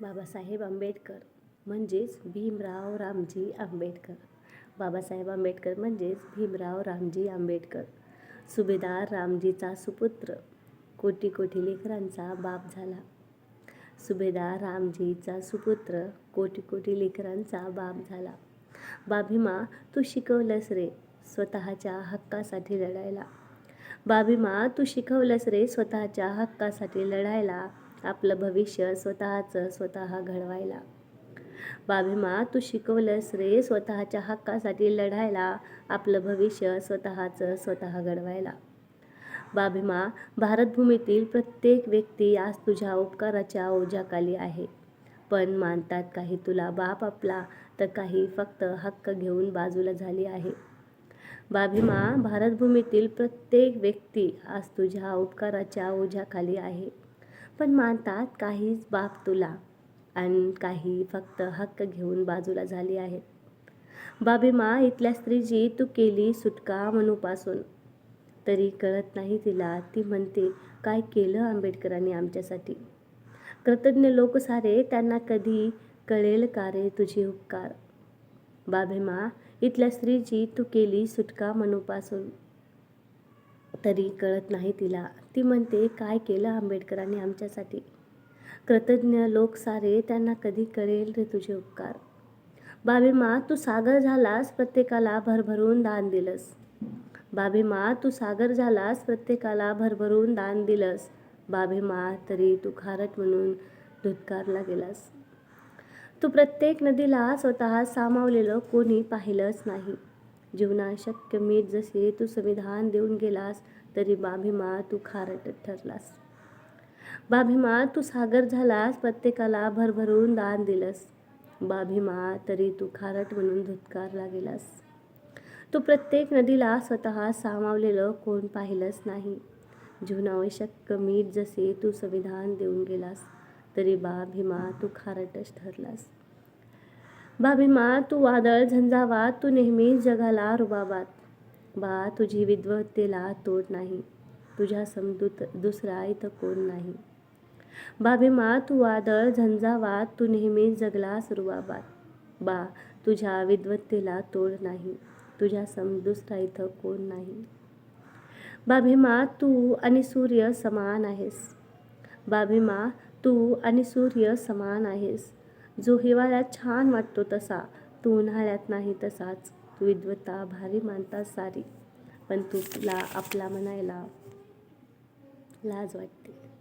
बाबासाहेब आंबेडकर म्हणजेच भीमराव रामजी आंबेडकर. बाबासाहेब आंबेडकर म्हणजेच भीमराव रामजी आंबेडकर. सुभेदार रामजीचा सुपुत्र. कोटी कोटी लेकरांचा बाप झाला. सुभेदार रामजीचा सुपुत्र कोटी कोटी लेकरांचा बाप झाला. बाभीमा तू शिकवलंस रे स्वतःच्या हक्कासाठी लढायला. बाभीमा तू शिकवलंस रे स्वतःच्या हक्कासाठी लढायला. आपलं भविष्य स्वतःचं स्वतः घडवायला. बाभीमा तू शिकवलंस रे स्वतःच्या हक्कासाठी लढायला आपलं भविष्य स्वतःचं स्वतः घडवायला. बाभीमा भारतभूमीतील प्रत्येक व्यक्ती आज तुझ्या उपकाराच्या ओझ्याखाली आहे. पण मानतात काही तुला बाप आपला तर काही फक्त हक्क घेऊन बाजूला झाली आहे. बाभीमा भारतभूमीतील प्रत्येक व्यक्ती आज तुझ्या उपकाराच्या ओझ्याखाली आहे. पण मानतात काहीच बाप तुला. आणि काही फक्त हक्क घेऊन बाजूला झाली आहेत. बाबीमा इथल्या स्त्रीची तू केली सुटका मनूपासून. तरी कळत नाही तिला. ती म्हणते काय केलं आंबेडकरांनी आमच्यासाठी? कृतज्ञ लोक सारे त्यांना कधी कळेल का रे तुझे उपकार? बाबेमा इथल्या स्त्रीची तू केली सुटका मनूपासून. तरी कळत नाही तिला. ती म्हणते काय केलं आंबेडकरांनी आमच्यासाठी? कृतज्ञ लोक सारे त्यांना कधी कळेल रे तुझे उपकार? बाबीमा तू सागर झालास प्रत्येकाला भरभरून दान दिलंस. बाबीमा तू सागर झालास प्रत्येकाला भरभरून दान दिलंस. बाबीमा तरी तू खारट म्हणून धुतकारला गेलास. तू प्रत्येक नदीला स्वतः सामावलेलं कोणी पाहिलंच नाही. जीवनाशक मीठ जसे तू संविधान देऊन गेलास तरी बाभिमा तू खारट ठरलास. बाभिमा तू सागर झालास प्रत्येकाला भरभरून दान दिलंस. बाभिमा तरी तू खारट म्हणून धुतकारला गेलास. तू प्रत्येक नदीला स्वतः सामावलेलं कोण पाहिलंच नाही. जीवनावश्यक मीठ जसे तू संविधान देऊन गेलास तरी बा भीमा तू खारटच ठरलास. बाभीमा तू वादळ झंझावात तू नेहमी जगाला रुबाबात. बा तुझी विद्वत्तेला तोड नाही. तुझ्या समदूत दुसरा इथं कोण नाही. बाभीमा तू वादळ झंझावात तू नेहमी जगलास रुबाबात बा तुझ्या विद्वत्तेला तोड नाही. तुझ्या सम दुसरा इथं कोण नाही. बाभीमा तू आणि सूर्य समान आहेस. बाभीमा तू आणि सूर्य समान आहेस. जो हिवाळ्यात छान वाटतो तसा तू उन्हाळ्यात नाही तसाच. तू विद्वत्ता भारी मानतास सारी. पण तुला आपला म्हणायला लाज वाटते.